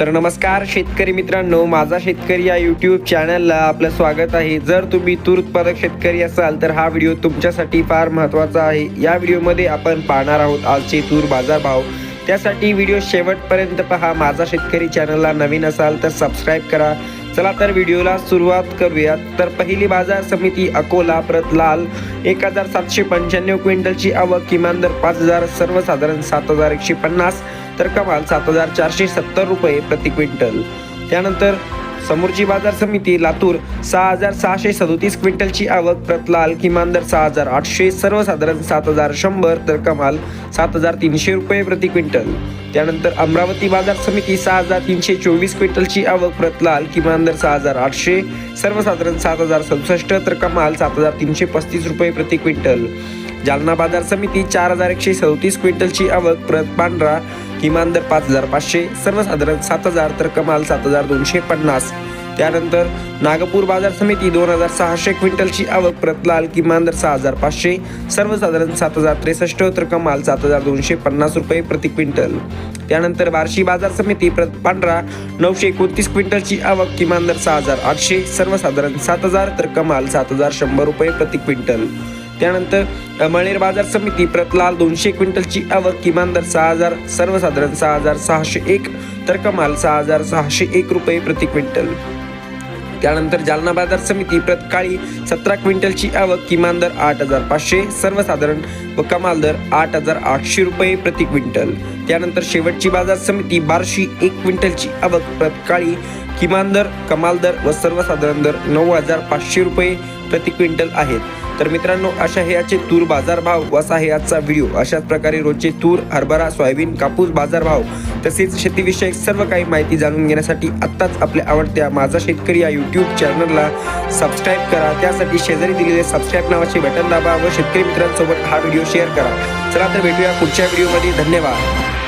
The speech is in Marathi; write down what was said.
तर नमस्कार शेतकरी मित्रांनो माझा शेतकरी या यूट्यूब चॅनलला आपलं स्वागत आहे. जर तुम्ही तूर उत्पादक शेतकरी असाल तर हा व्हिडिओ तुमच्यासाठी फार महत्त्वाचा आहे. या व्हिडिओमध्ये आपण पाहणार आहोत आजचे तूर बाजारभाव त्यासाठी व्हिडिओ शेवटपर्यंत पहा. माझा शेतकरी चॅनलला नवीन असाल तर सबस्क्राईब करा. चला तर व्हिडिओला सुरुवात करूयात. तर पहिली बाजार समिती अकोला प्रत लाल एक हजार सातशे पंच्याण्णव क्विंटलची आवक किमान दर पाच हजार सर्वसाधारण सात हजार एकशे पन्नास तर कमाल सात हजार चारशे सत्तर रुपये प्रति क्विंटल. त्यानंतर समोरची बाजार समिती लातूर सहा हजार सहाशे सदोतीस क्विंटलची आवक प्रत लाल किमान दर सहा हजार आठशे सर्वसाधारण सात हजार शंभर तर कमाल सात हजार तीनशे रुपये प्रति क्विंटल. त्यानंतर अमरावती बाजार समिती सहा हजार तीनशे चोवीस क्विंटलची आवक प्रत लाल किमान दर सहा हजार आठशे सर्वसाधारण सात हजार सदुसष्ट तर कमाल सात हजार तीनशे पस्तीस रुपये प्रति क्विंटल. जालना बाजार समिती चार हजार एकशे सदोतीस क्विंटलची आवक प्रत पांढरा किमान दर पाच हजार पाचशे सर्वसाधारण सात हजार तर कमाल सात हजार दोनशे पन्नास. त्यानंतर नागपूर बाजार समिती दोन हजार सहाशे क्विंटलची आवक प्रतलाल किमान दर सहा हजार पाचशे सर्वसाधारण सात हजार त्रेसष्ट तर कमाल सात हजार दोनशे पन्नास रुपये प्रति क्विंटल. त्यानंतर बार्शी बाजार समिती प्रत पांढरा नऊशे एकोणतीस क्विंटलची आवक किमान दर सहा हजार आठशे सर्वसाधारण सात हजार तर कमाल सात हजार शंभर रुपये प्रति क्विंटल. त्यानंतर मळेर बाजार समिती प्रतलाल दोनशे क्विंटलची आवक किमान दर सहा हजार सर्वसाधारण सहा हजार सहाशे एक तर कमाल सहा हजार सहाशे एक रुपये प्रति क्विंटल. त्यानंतर जालना बाजार समिती प्रतकाळी सतरा क्विंटलची आवक किमान दर आठ हजार पाचशे सर्वसाधारण व कमाल दर आठ हजार आठशे रुपये प्रति क्विंटल. त्यानंतर शेवटची बाजार समिती बारशी एक क्विंटलची आवक प्रतकाळी किमान दर कमाल दर व सर्वसाधारण दर नऊ हजार पाचशे रुपये प्रति क्विंटल आहेत. तर मित्रांनो अशा हे याचे तूर बाजारभाव वसा आहे आजचा व्हिडिओ अशाच प्रकारे रोजचे तूर हरभरा सोयाबीन कापूस बाजारभाव तसेच शेतीविषयक सर्व काही माहिती जाणून घेण्यासाठी आत्ताच आपल्या आवडत्या माझा शेतकरी या यूट्यूब चॅनलला सबस्क्राईब करा. त्यासाठी शेजारी दिलेले सबस्क्राईब नावाचे बटन दाबा व शेतकरी मित्रांसोबत हा व्हिडिओ शेअर करा. चला तर भेटूया पुढच्या व्हिडिओमध्ये धन्यवाद.